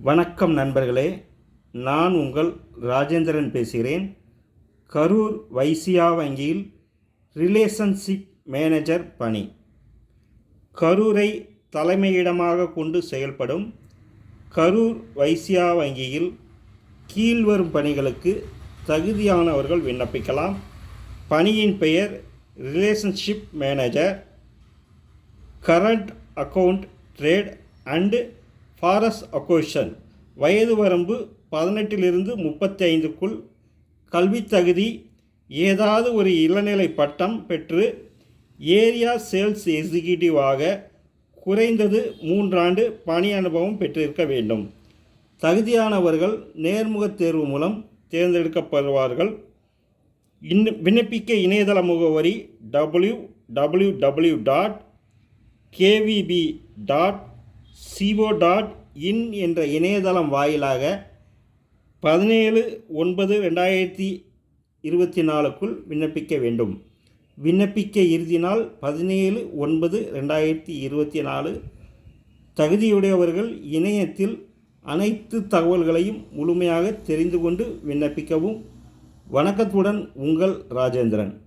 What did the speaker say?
வணக்கம் நண்பர்களே நான் உங்கள் ராஜேந்திரன் பேசுகிறேன். கரூர் வைசியா வங்கியில் ரிலேஷன்ஷிப் மேனேஜர் பணி. கரூரை தலைமையிடமாக கொண்டு செயல்படும் கரூர் வைசியா வங்கியில் கீழ்வரும் பணிகளுக்கு தகுதியானவர்கள் விண்ணப்பிக்கலாம். பணியின் பெயர் relationship manager current account trade and forex acquisition வயது வரம்பு பதினெட்டிலிருந்து முப்பத்தி ஐந்துக்குள் கல்வித் தகுதி ஏதாவது ஒரு இளநிலை பட்டம் பெற்று ஏரியா சேல்ஸ் எக்ஸிக்யூட்டிவாக குறைந்தது மூன்றாண்டு பணி அனுபவம் பெற்றிருக்க வேண்டும். தகுதியானவர்கள் நேர்முகத் தேர்வு மூலம் தேர்ந்தெடுக்கப்படுவார்கள். இன்னும் விண்ணப்பிக்க இணையதள முகவரி W W W dot KVB dot CO dot in என்ற இணையதளம் வாயிலாக பதினேழு ஒன்பது ரெண்டாயிரத்தி இருபத்தி நாலுக்குள் விண்ணப்பிக்க வேண்டும். விண்ணப்பிக்க இறுதி நாள் பதினேழு ஒன்பது ரெண்டாயிரத்தி இருபத்தி நாலு. தகுதியுடையவர்கள் இணையத்தில் அனைத்து தகவல்களையும் முழுமையாக தெரிந்து கொண்டு விண்ணப்பிக்கவும். வணக்கத்துடன் உங்கள் ராஜேந்திரன்.